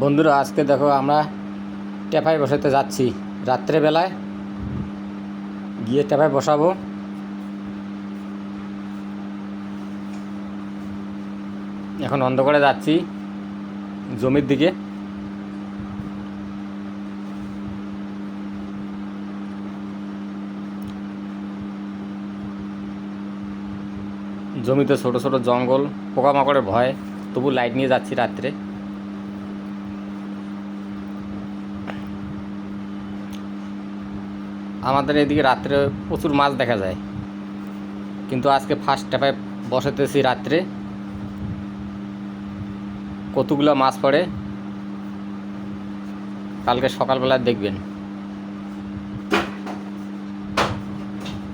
বন্ধুরা, আজকে দেখো আমরা টেপায় বসাতে যাচ্ছি। রাত্রেবেলায় গিয়ে টেপায় বসাবো। এখন অন্ধকারে যাচ্ছি জমির দিকে। জমিতে ছোট ছোট জঙ্গল, পোকামাকড়ের ভয়, তবু লাইট নিয়ে যাচ্ছি রাত্রে। আমাদের এদিকে রাত্রে প্রচুর মাছ দেখা যায়। কিন্তু আজকে ফার্স্ট টেপায় বসাতেছি রাত্রে। কতগুলো মাছ পড়ে? কালকে সকালবেলা দেখবেন।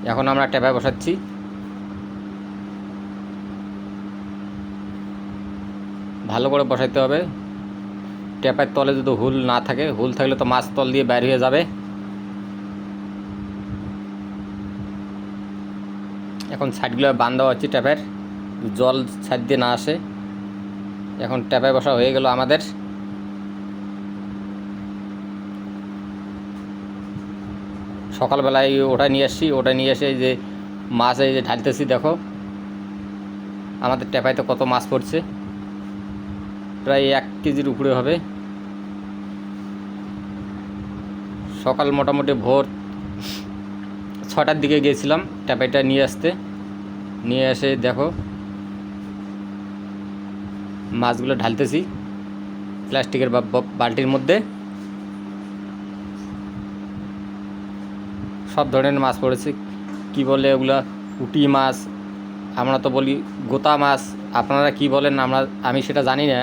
এখন আমরা টেপায় বসাচ্ছি। ভালো করে বসাইতে হবে। ট্যাপের তলে যদি হুল না থাকে, হুল থাকলে তো মাছ তল দিয়ে বের হয়ে যাবে। এখন সাইডগুলো বান দেওয়া হচ্ছে ট্যাপের। জল সাইড দিয়ে না আসে। এখন ট্যাপে বসা হয়ে গেল আমাদের। সকালবেলায় ওটা নিয়ে আসছি ওটা নিয়ে এসে যে মাছ এই যে ঢালতেছি, দেখো। আমাদের ট্যাপাইতে কত মাছ পড়ছে। প্রায় এক কেজির উপরে হবে। সকাল মোটামুটি ভোর ছটার দিকে গিয়েছিলাম ট্যাপাইটা নিয়ে আসতে। নিয়ে এসে দেখো, মাছগুলো ঢালতেছি প্লাস্টিকের বালতির মধ্যে। সব ধরনের মাছ পড়েছে। কি বলে ওগুলা? উটি মাছ, আমরা তো বলি গোতা মাছ। আপনারা কি বলেন? আমরা আমি সেটা জানি না।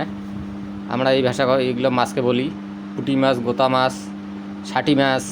আমরা এই ভাষা এইগুলো মাছকে বলি। পুটি মাছ, গোতা মাছ ষাটি মাছ